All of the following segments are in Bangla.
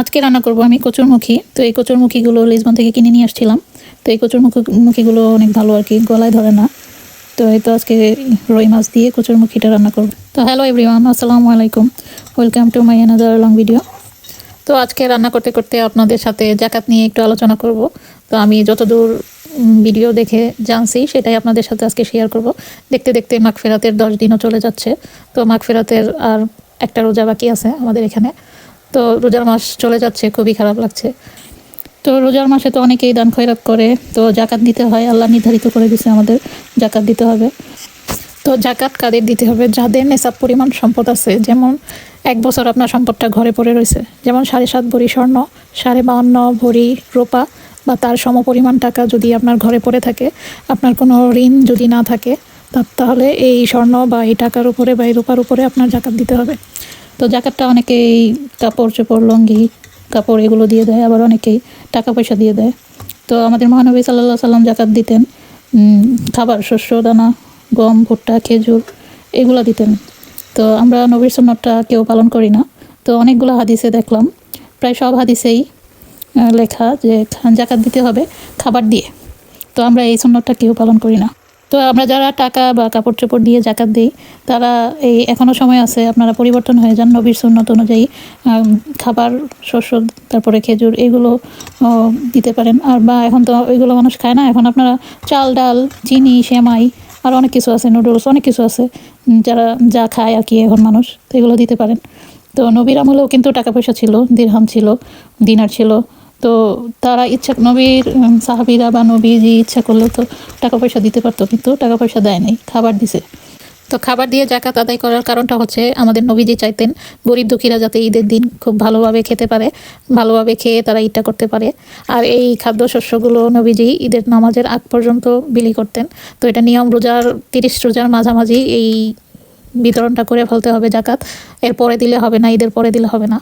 আজকে রান্না করব আমি কচুরমুখী। তো এই কচুরমুখীগুলো লিসবন থেকে কিনে নিয়ে আসছিলাম। তো এই কচুরমুখী মুখীগুলো অনেক ভালো আর কি, গলায় ধরে না। তো এই তো আজকে রুই মাছ দিয়ে কচুরমুখীটা রান্না করব। তো হ্যালো এভরিওয়ান, আসসালামু আলাইকুম। Welcome to my another long video তো আজকে রান্না করতে করতে আপনাদের সাথে জাকাত নিয়ে একটু আলোচনা করব। তো আমি যতদূর ভিডিও দেখে জানছি, সেটাই আপনাদের সাথে আজকে শেয়ার করব। দেখতে দেখতে মাঘ ফেরাতের দশ দিনও চলে যাচ্ছে। তো মাঘ ফেরাতের আর একটা রোজা বাকি আছে আমাদের এখানে। তো রোজার মাস চলে যাচ্ছে, খুবই খারাপ লাগছে। তো রোজার মাসে তো অনেকেই দান খয়রাত করে, তো জাকাত দিতে হয়, আল্লাহ নির্ধারিত করে দিছে আমাদের জাকাত দিতে হবে। তো জাকাত কাদের দিতে হবে? যাদের নেশাব পরিমাণ সম্পদ আছে, যেমন এক বছর আপনার সম্পদটা ঘরে পড়ে রয়েছে, যেমন সাড়ে সাত ভরি স্বর্ণ, সাড়ে বাহান্ন ভরি রোপা, বা তার সমপরিমাণ টাকা যদি আপনার ঘরে পড়ে থাকে, আপনার কোনো ঋণ যদি না থাকে তাহলে এই স্বর্ণ বা এই টাকার উপরে বা এই রূপার উপরে আপনার জাকাত দিতে হবে। তো জাকাতটা অনেকেই কাপড় চোপড়, লঙ্গি, কাপড় এগুলো দিয়ে দেয়, আবার অনেকেই টাকা পয়সা দিয়ে দেয়। তো আমাদের মহানবী সাল্লাহ সাল্লাম জাকাত দিতেন খাবার, শস্য, দানা, গম, ভুট্টা, খেজুর এগুলো দিতেন। তো আমরা নবীর সন্ন্যতটা কেউ পালন করি না। তো অনেকগুলো হাদিসে দেখলাম। প্রায় সব হাদিসেই লেখা যে জাকাত দিতে হবে খাবার দিয়ে। তো আমরা এই সন্ন্যতটা কেউ পালন করি না। তো আমরা যারা টাকা বা কাপড় চোপড় দিয়ে জাকাত দিই, তারা এই এখনও সময় আছে, আপনারা পরিবর্তন হয়ে যান নবীর সুন্নত অনুযায়ী খাবার, শস্য, তারপরে খেজুর এগুলো দিতে পারেন। আর বা এখন তো ওইগুলো মানুষ খায় না, এখন আপনারা চাল, ডাল, চিনি, সেমাই, আর অনেক কিছু আছে, নুডলস, অনেক কিছু আছে যারা যা খায় আর কি এখন মানুষ, তো এগুলো দিতে পারেন। তো নবীর আমলেও কিন্তু টাকা পয়সা ছিল, দিরহাম ছিল, দিনার ছিল তো তারা ইচ্ছা, নবীর সাহাবীরা বা নবীজি ইচ্ছা করলে তো টাকা পয়সা দিতে পারতো, কিন্তু টাকা পয়সা দেয় নাই, খাবার দিছে। তো খাবার দিয়ে জাকাত আদায় করার কারণটা হচ্ছে আমাদের নবীজি চাইতেন, গরিব দুঃখীরা যাতে ঈদের দিন খুব ভালোভাবে খেতে পারে, ভালোভাবে খেয়ে তারা ঈদটা করতে পারে। আর এই খাদ্যশস্যগুলো নবীজি ঈদের নামাজের আগ পর্যন্ত বিলি করতেন, তো এটা নিয়ম রোজার, তিরিশ রোজার মাঝামাঝি এই বিতরণটা করে ফেলতে হবে জাকাত এর পরে দিলে হবে না, ঈদের পরে দিলে হবে না।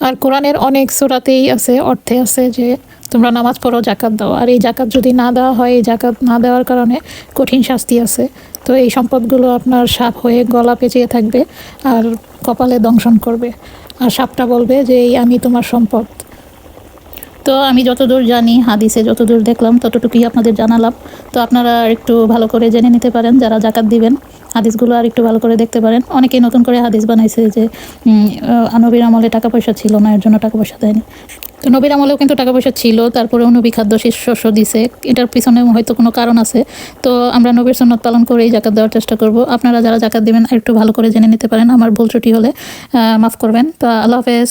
আর কোরআনের অনেক সুরাতেই আছে, অর্থে আছে যে তোমরা নামাজ পড়ো জাকাত দাও। আর এই জাকাত যদি না দেওয়া হয়, এই জাকাত না দেওয়ার কারণে কঠিন শাস্তি আছে। তো এই সম্পদগুলো আপনার সাপ হয়ে গলা পেঁচিয়ে থাকবে আর কপালে দংশন করবে। আর সাপটা বলবে যে, এই আমি তোমার সম্পদ। তো আমি যতদূর জানি, হাদিসে যতদূর দেখলাম, ততটুকুই আপনাদের জানালাম। তো আপনারা একটু ভালো করে জেনে নিতে পারেন, যারা জাকাত দিবেন। হাদিসগুলো আর একটু ভালো করে দেখতে পারেন। অনেকেই নতুন করে হাদিস বানাইছে যে নবীর আমলে টাকা পয়সা ছিল না, এর জন্য টাকা পয়সা দেয়নি। তো নবীর আমলেও কিন্তু টাকা পয়সা ছিল তারপরে নবী খাদ্য শস্য দিছে। এটার পিছনে হয়তো কোনো কারণ আছে। তো আমরা নবীর সন্ন্যত পালন করেই জাকাত দেওয়ার চেষ্টা করব। আপনারা যারা জাকাত দিবেন একটু ভালো করে জেনে নিতে পারেন। আমার ভুল ত্রুটি হলে মাফ করবেন। তো আল্লাহ হাফেজ।